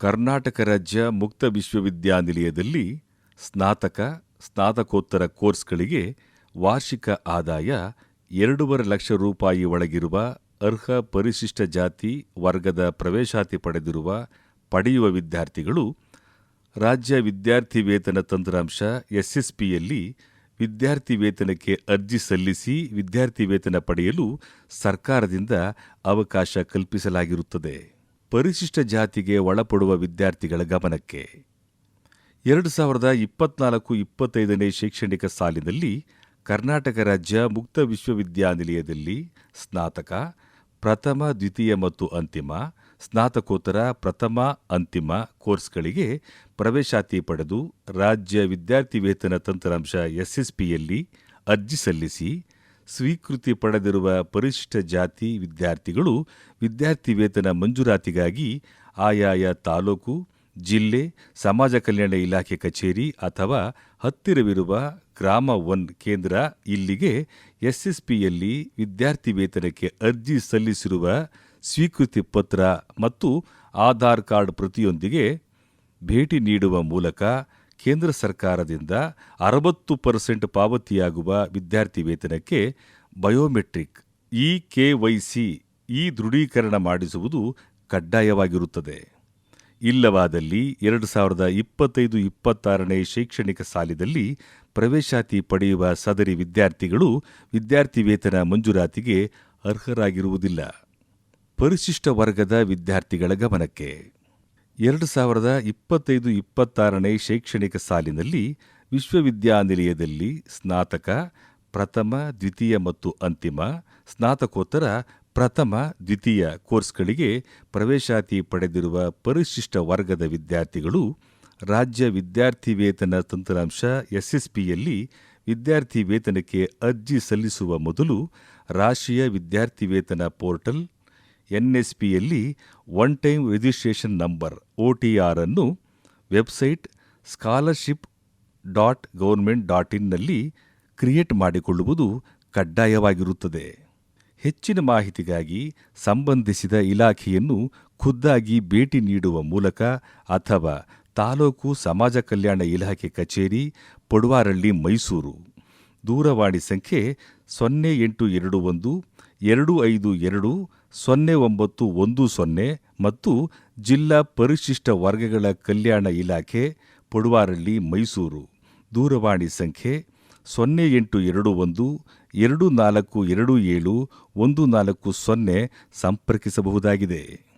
ಕರ್ನಾಟಕ ರಾಜ್ಯ ಮುಕ್ತ ವಿಶ್ವವಿದ್ಯಾನಿಲಯದಲ್ಲಿ ಸ್ನಾತಕ, ಸ್ನಾತಕೋತ್ತರ ಕೋರ್ಸ್ಗಳಿಗೆ ವಾರ್ಷಿಕ ಆದಾಯ ಎರಡೂವರೆ ಲಕ್ಷ ರೂಪಾಯಿ ಒಳಗಿರುವ ಅರ್ಹ ಪರಿಶಿಷ್ಟ ಜಾತಿ ವರ್ಗದ ಪ್ರವೇಶಾತಿ ಪಡೆದಿರುವ ಪಡೆಯುವ ವಿದ್ಯಾರ್ಥಿಗಳು ರಾಜ್ಯ ವಿದ್ಯಾರ್ಥಿ ವೇತನ ತಂತ್ರಾಂಶ ಎಸ್ಎಸ್ಪಿಯಲ್ಲಿ ವಿದ್ಯಾರ್ಥಿ ವೇತನಕ್ಕೆ ಅರ್ಜಿ ಸಲ್ಲಿಸಿ ವಿದ್ಯಾರ್ಥಿ ವೇತನ ಪಡೆಯಲು ಸರ್ಕಾರದಿಂದ ಅವಕಾಶ ಕಲ್ಪಿಸಲಾಗಿರುತ್ತದೆ. ಪರಿಶಿಷ್ಟ ಜಾತಿಗೆ ಒಳಪಡುವ ವಿದ್ಯಾರ್ಥಿಗಳ ಗಮನಕ್ಕೆ. ಎರಡು ಸಾವಿರದ ಇಪ್ಪತ್ನಾಲ್ಕು ಇಪ್ಪತ್ತೈದನೇ ಶೈಕ್ಷಣಿಕ ಸಾಲಿನಲ್ಲಿ ಕರ್ನಾಟಕ ರಾಜ್ಯ ಮುಕ್ತ ವಿಶ್ವವಿದ್ಯಾನಿಲಯದಲ್ಲಿ ಸ್ನಾತಕ, ಪ್ರಥಮ, ದ್ವಿತೀಯ ಮತ್ತು ಅಂತಿಮ, ಸ್ನಾತಕೋತ್ತರ, ಪ್ರಥಮ, ಅಂತಿಮ ಕೋರ್ಸ್ಗಳಿಗೆ ಪ್ರವೇಶಾತಿ ಪಡೆದು ರಾಜ್ಯ ವಿದ್ಯಾರ್ಥಿ ವೇತನ ತಂತ್ರಾಂಶ ಎಸ್ಎಸ್ಪಿಯಲ್ಲಿ ಅರ್ಜಿ ಸಲ್ಲಿಸಿ ಸ್ವೀಕೃತಿ ಪಡೆದಿರುವ ಪರಿಶಿಷ್ಟ ಜಾತಿ ವಿದ್ಯಾರ್ಥಿಗಳು ವಿದ್ಯಾರ್ಥಿ ವೇತನ ಮಂಜೂರಾತಿಗಾಗಿ ಆಯಾಯ ತಾಲೂಕು, ಜಿಲ್ಲೆ, ಸಮಾಜ ಕಲ್ಯಾಣ ಇಲಾಖೆ ಕಚೇರಿ ಅಥವಾ ಹತ್ತಿರವಿರುವ ಗ್ರಾಮ ಒನ್ ಕೇಂದ್ರ ಇಲ್ಲಿಗೆ ಎಸ್ಎಸ್ಪಿಯಲ್ಲಿ ವಿದ್ಯಾರ್ಥಿ ವೇತನಕ್ಕೆ ಅರ್ಜಿ ಸಲ್ಲಿಸಿರುವ ಸ್ವೀಕೃತಿ ಪತ್ರ ಮತ್ತು ಆಧಾರ್ ಕಾರ್ಡ್ ಪ್ರತಿಯೊಂದಿಗೆ ಭೇಟಿ ನೀಡುವ ಮೂಲಕ ಕೇಂದ್ರ ಸರ್ಕಾರದಿಂದ ಅರವತ್ತು ಪರ್ಸೆಂಟ್ ಪಾವತಿಯಾಗುವ ವಿದ್ಯಾರ್ಥಿ ವೇತನಕ್ಕೆ ಬಯೋಮೆಟ್ರಿಕ್, ಇ ಕೆವೈಸಿ ಈ ದೃಢೀಕರಣ ಮಾಡಿಸುವುದು ಕಡ್ಡಾಯವಾಗಿರುತ್ತದೆ. ಇಲ್ಲವಾದಲ್ಲಿ ಎರಡು ಸಾವಿರದ ಇಪ್ಪತ್ತೈದು ಇಪ್ಪತ್ತಾರನೇ ಶೈಕ್ಷಣಿಕ ಸಾಲಿನಲ್ಲಿ ಪ್ರವೇಶಾತಿ ಪಡೆಯುವ ಸದರಿ ವಿದ್ಯಾರ್ಥಿಗಳು ವಿದ್ಯಾರ್ಥಿ ವೇತನ ಮಂಜೂರಾತಿಗೆ ಅರ್ಹರಾಗಿರುವುದಿಲ್ಲ. ಪರಿಶಿಷ್ಟ ವರ್ಗದ ವಿದ್ಯಾರ್ಥಿಗಳ ಗಮನಕ್ಕೆ ಎರಡು ಸಾವಿರದ ಇಪ್ಪತ್ತೈದು ಇಪ್ಪತ್ತಾರನೇ ಶೈಕ್ಷಣಿಕ ಸಾಲಿನಲ್ಲಿ ವಿಶ್ವವಿದ್ಯಾನಿಲಯದಲ್ಲಿ ಸ್ನಾತಕ, ಪ್ರಥಮ, ದ್ವಿತೀಯ ಮತ್ತು ಅಂತಿಮ ಸ್ನಾತಕೋತ್ತರ, ಪ್ರಥಮ, ದ್ವಿತೀಯ ಕೋರ್ಸ್ಗಳಿಗೆ ಪ್ರವೇಶಾತಿ ಪಡೆದಿರುವ ಪರಿಶಿಷ್ಟ ವರ್ಗದ ವಿದ್ಯಾರ್ಥಿಗಳು ರಾಜ್ಯ ವಿದ್ಯಾರ್ಥಿ ವೇತನ ತಂತ್ರಾಂಶ ಎಸ್ಎಸ್ಪಿಯಲ್ಲಿ ವಿದ್ಯಾರ್ಥಿ ವೇತನಕ್ಕೆ ಅರ್ಜಿ ಸಲ್ಲಿಸುವ ಮೊದಲು ರಾಷ್ಟ್ರೀಯ ವಿದ್ಯಾರ್ಥಿ ವೇತನ portal ಎನ್ಎಸ್ಪಿಯಲ್ಲಿ one time registration number OTR ಅನ್ನು website scholarship dot government dot ಇನ್ನಲ್ಲಿ create ಮಾಡಿಕೊಳ್ಳುವುದು ಕಡ್ಡಾಯವಾಗಿರುತ್ತದೆ. ಹೆಚ್ಚಿನ ಮಾಹಿತಿಗಾಗಿ ಸಂಬಂಧಿಸಿದ ಇಲಾಖೆಯನ್ನು ಖುದ್ದಾಗಿ ಭೇಟಿ ನೀಡುವ ಮೂಲಕ ಅಥವಾ ತಾಲೂಕು ಸಮಾಜ ಕಲ್ಯಾಣ ಇಲಾಖೆ ಕಚೇರಿ ಪಡುವಾರಳ್ಳಿ ಮೈಸೂರು. ದೂರವಾಣಿ ಸಂಖ್ಯೆ ಸೊನ್ನೆ ಎಂಟು ಎರಡು ಒಂದು ಎರಡು ಐದು ಎರಡು ಸೊನ್ನೆ ಒಂಬತ್ತು ಒಂದು ಸೊನ್ನೆ ಮತ್ತು ಜಿಲ್ಲಾ ಪರಿಶಿಷ್ಟ ವರ್ಗಗಳ ಕಲ್ಯಾಣ ಇಲಾಖೆ ಪಡುವಾರಳ್ಳಿ ಮೈಸೂರು. ದೂರವಾಣಿ ಸಂಖ್ಯೆ ಸೊನ್ನೆ ಎಂಟು ಎರಡು ಒಂದು, ಎರಡು ನಾಲ್ಕು ಎರಡು ಏಳು, ಒಂದು ನಾಲ್ಕು ಸೊನ್ನೆ ಸಂಪರ್ಕಿಸಬಹುದಾಗಿದೆ.